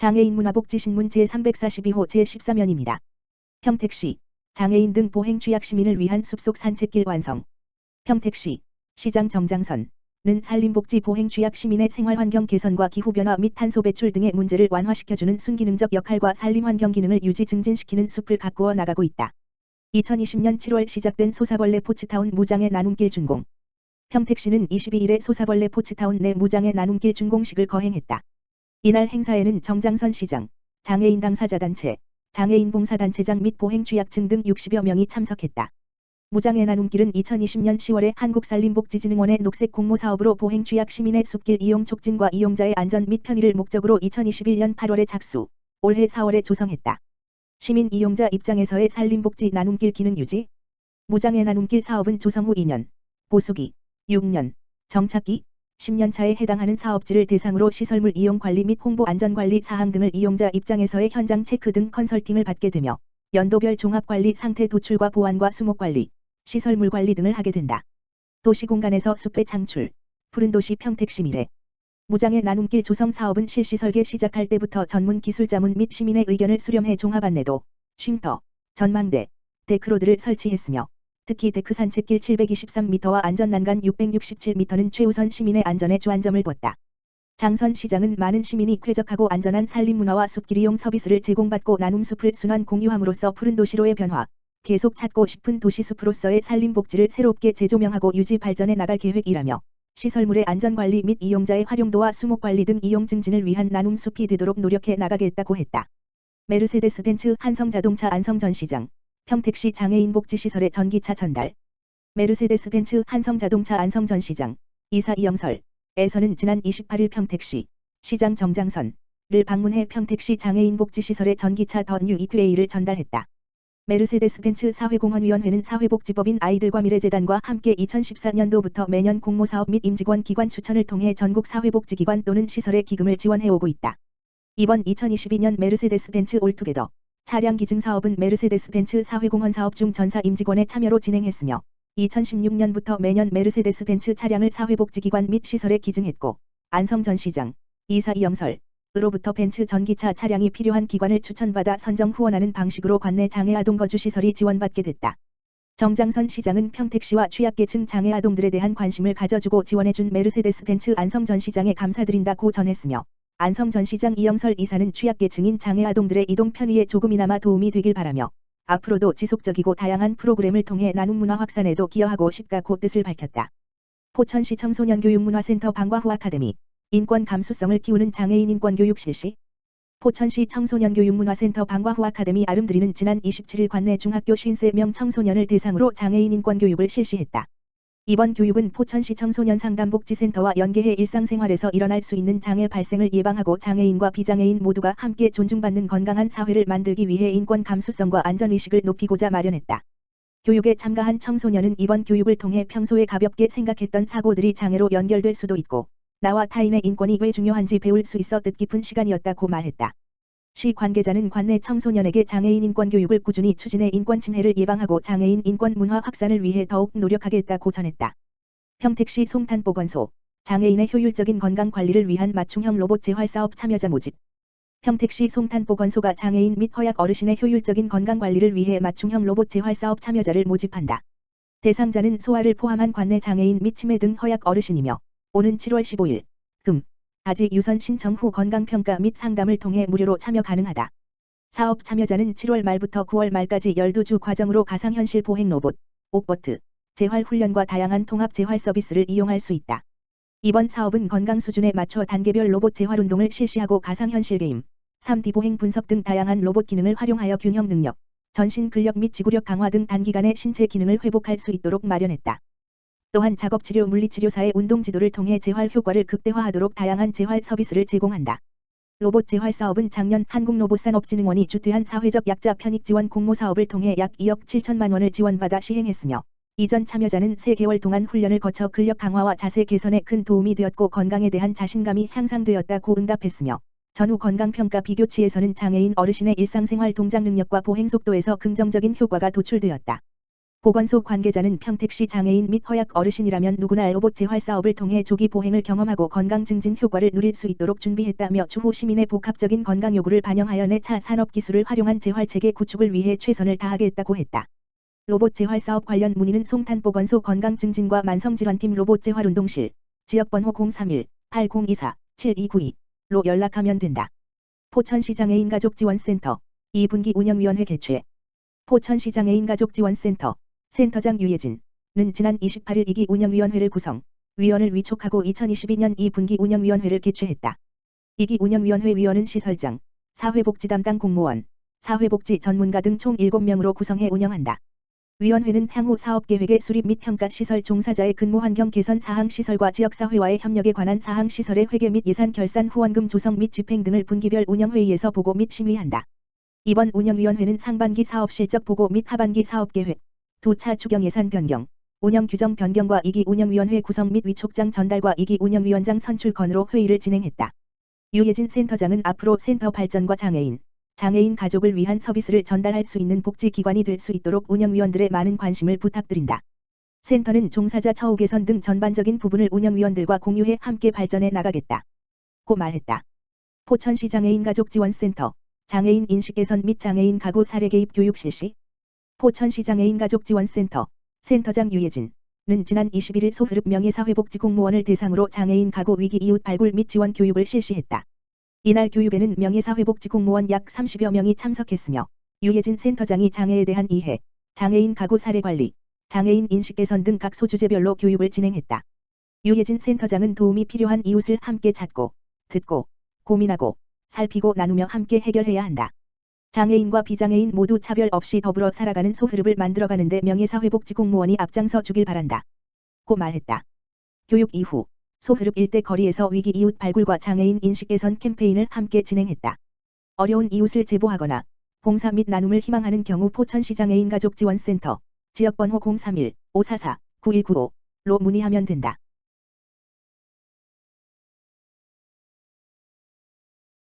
장애인 문화복지신문 제342호 제13면입니다. 평택시 장애인 등 보행 취약 시민을 위한 숲속 산책길 완성. 평택시 시장 정장선은 산림복지 보행 취약 시민의 생활환경 개선과 기후변화 및 탄소 배출 등의 문제를 완화시켜주는 순기능적 역할과 산림환경 기능을 유지 증진시키는 숲을 가꾸어 나가고 있다. 2020년 7월 시작된 소사벌레 포츠타운 무장의 나눔길 준공. 평택시는 22일에 소사벌레 포츠타운 내 무장의 나눔길 준공식을 거행했다. 이날 행사에는 정장선 시장, 장애인 당사자단체, 장애인 봉사단체장 및 보행 취약층 등 60여 명이 참석했다. 무장의 나눔길은 2020년 10월에 한국산림복지진흥원의 녹색 공모 사업으로 보행 취약 시민의 숲길 이용 촉진과 이용자의 안전 및 편의를 목적으로 2021년 8월에 작수, 올해 4월에 조성했다. 시민 이용자 입장에서의 산림복지 나눔길 기능 유지, 무장의 나눔길 사업은 조성 후 2년, 보수기, 6년, 정착기, 10년차에 해당하는 사업지를 대상으로 시설물 이용 관리 및 홍보 안전관리 사항 등을 이용자 입장에서의 현장 체크 등 컨설팅을 받게 되며 연도별 종합관리 상태 도출과 보안과 수목관리, 시설물 관리 등을 하게 된다. 도시공간에서 숲의 창출, 푸른 도시 평택시 미래, 무장의 나눔길 조성 사업은 실시 설계 시작할 때부터 전문 기술자문 및 시민의 의견을 수렴해 종합 안내도, 쉼터, 전망대, 데크로드를 설치했으며 특히 데크 산책길 723m와 안전난간 667m는 최우선 시민의 안전에 주안점을 뒀다. 장선 시장은 많은 시민이 쾌적하고 안전한 산림 문화와 숲길 이용 서비스를 제공받고 나눔 숲을 순환 공유함으로써 푸른 도시로의 변화, 계속 찾고 싶은 도시 숲으로서의 산림 복지를 새롭게 재조명하고 유지 발전해 나갈 계획이라며 시설물의 안전관리 및 이용자의 활용도와 수목관리 등 이용 증진을 위한 나눔 숲이 되도록 노력해 나가겠다고 했다. 메르세데스 벤츠 한성자동차 안성전 시장 평택시 장애인 복지시설의 전기차 전달. 메르세데스 벤츠 한성자동차 안성전시장 이사 이영설 에서는 지난 28일 평택시 시장 정장선을 방문해 평택시 장애인 복지시설의 전기차 더 뉴 EQA를 전달했다. 메르세데스 벤츠 사회공헌위원회는 사회복지법인 아이들과 미래재단과 함께 2014년도부터 매년 공모사업 및 임직원 기관 추천을 통해 전국 사회복지기관 또는 시설에 기금을 지원해오고 있다. 이번 2022년 메르세데스 벤츠 올투게더 차량 기증 사업은 메르세데스 벤츠 사회공헌 사업 중 전사 임직원의 참여로 진행했으며 2016년부터 매년 메르세데스 벤츠 차량을 사회복지기관 및 시설에 기증했고 안성 전 시장, 이사 이영설, 으로부터 벤츠 전기차 차량이 필요한 기관을 추천받아 선정 후원하는 방식으로 관내 장애아동 거주시설이 지원받게 됐다. 정장선 시장은 평택시와 취약계층 장애아동들에 대한 관심을 가져주고 지원해준 메르세데스 벤츠 안성 전 시장에 감사드린다고 전했으며 안성 전 시장 이영설 이사는 취약계층인 장애 아동들의 이동 편의에 조금이나마 도움이 되길 바라며 앞으로도 지속적이고 다양한 프로그램을 통해 나눔 문화 확산에도 기여하고 싶다고 뜻을 밝혔다. 포천시 청소년교육문화센터 방과후 아카데미 인권 감수성을 키우는 장애인 인권교육 실시 포천시 청소년교육문화센터 방과후 아카데미 아름드리는 지난 27일 관내 중학교 53명 청소년을 대상으로 장애인 인권교육을 실시했다. 이번 교육은 포천시 청소년 상담복지센터와 연계해 일상생활에서 일어날 수 있는 장애 발생을 예방하고 장애인과 비장애인 모두가 함께 존중받는 건강한 사회를 만들기 위해 인권 감수성과 안전의식을 높이고자 마련했다. 교육에 참가한 청소년은 이번 교육을 통해 평소에 가볍게 생각했던 사고들이 장애로 연결될 수도 있고 나와 타인의 인권이 왜 중요한지 배울 수 있어 뜻깊은 시간이었다고 말했다. 시 관계자는 관내 청소년에게 장애인 인권 교육을 꾸준히 추진해 인권 침해를 예방하고 장애인 인권 문화 확산을 위해 더욱 노력하겠다고 전했다. 평택시 송탄보건소 장애인의 효율적인 건강 관리를 위한 맞춤형 로봇 재활 사업 참여자 모집 평택시 송탄보건소가 장애인 및 허약 어르신의 효율적인 건강 관리를 위해 맞춤형 로봇 재활 사업 참여자를 모집한다. 대상자는 소아를 포함한 관내 장애인 및 치매 등 허약 어르신이며 오는 7월 15일 금 아직 유선 신청 후 건강평가 및 상담을 통해 무료로 참여 가능하다. 사업 참여자는 7월 말부터 9월 말까지 12주 과정으로 가상현실 보행 로봇, 옥버트, 재활 훈련과 다양한 통합 재활 서비스를 이용할 수 있다. 이번 사업은 건강 수준에 맞춰 단계별 로봇 재활 운동을 실시하고 가상현실 게임, 3D 보행 분석 등 다양한 로봇 기능을 활용하여 균형 능력, 전신 근력 및 지구력 강화 등 단기간에 신체 기능을 회복할 수 있도록 마련했다. 또한 작업치료 물리치료사의 운동지도를 통해 재활 효과를 극대화하도록 다양한 재활 서비스를 제공한다. 로봇 재활 사업은 작년 한국로봇산업진흥원이 주퇴한 사회적 약자 편익 지원 공모 사업을 통해 약 2억 7천만 원을 지원받아 시행했으며 이전 참여자는 3개월 동안 훈련을 거쳐 근력 강화와 자세 개선에 큰 도움이 되었고 건강에 대한 자신감이 향상되었다고 응답했으며 전후 건강평가 비교치에서는 장애인 어르신의 일상생활 동작 능력과 보행 속도에서 긍정적인 효과가 도출되었다. 보건소 관계자는 평택시 장애인 및 허약 어르신이라면 누구나 로봇 재활 사업을 통해 조기 보행을 경험하고 건강 증진 효과를 누릴 수 있도록 준비했다며 추후 시민의 복합적인 건강 요구를 반영하여 내차 산업 기술을 활용한 재활 체계 구축을 위해 최선을 다하겠다고 했다. 로봇 재활 사업 관련 문의는 송탄 보건소 건강 증진과 만성질환팀 로봇 재활 운동실 지역번호 031-8024-7292로 연락하면 된다. 포천시 장애인 가족 지원센터 2분기 운영위원회 개최 포천시 장애인 가족 지원센터 센터장 유예진은 지난 28일 2기 운영위원회를 구성, 위원을 위촉하고 2022년 2분기 운영위원회를 개최했다. 2기 운영위원회 위원은 시설장, 사회복지 담당 공무원, 사회복지 전문가 등 총 7명으로 구성해 운영한다. 위원회는 향후 사업계획의 수립 및 평가 시설 종사자의 근무 환경 개선 사항 시설과 지역사회와의 협력에 관한 사항 시설의 회계 및 예산 결산 후원금 조성 및 집행 등을 분기별 운영회의에서 보고 및 심의한다. 이번 운영위원회는 상반기 사업 실적 보고 및 하반기 사업계획, 두차 추경 예산 변경, 운영 규정 변경과 2기 운영위원회 구성 및 위촉장 전달과 2기 운영위원장 선출 건으로 회의를 진행했다. 유예진 센터장은 앞으로 센터 발전과 장애인, 장애인 가족을 위한 서비스를 전달할 수 있는 복지기관이 될 수 있도록 운영위원들의 많은 관심을 부탁드린다. 센터는 종사자 처우 개선 등 전반적인 부분을 운영위원들과 공유해 함께 발전해 나가겠다. 고 말했다. 포천시 장애인 가족지원센터 장애인 인식 개선 및 장애인 가구 사례 개입 교육 실시 포천시 장 애인 가족지원센터 센터장 유예진은 지난 21일 소흐릅 명예사회복지 공무원을 대상으로 장애인 가구 위기 이웃 발굴 및 지원 교육을 실시했다. 이날 교육에는 명예사회복지 공무원 약 30여 명이 참석했으며 유예진 센터장이 장애에 대한 이해, 장애인 가구 사례 관리, 장애인 인식 개선 등 각 소주제별로 교육을 진행했다. 유예진 센터장은 도움이 필요한 이웃을 함께 찾고, 듣고, 고민하고, 살피고 나누며 함께 해결해야 한다. 장애인과 비장애인 모두 차별 없이 더불어 살아가는 소흐릅을 만들어가는데 명예사회복지 공무원이 앞장서 주길 바란다. 고 말했다. 교육 이후 소흐릅 일대 거리에서 위기 이웃 발굴과 장애인 인식 개선 캠페인을 함께 진행했다. 어려운 이웃을 제보하거나 봉사 및 나눔을 희망하는 경우 포천시 장애인 가족 지원센터 지역번호 031-544-9195로 문의하면 된다.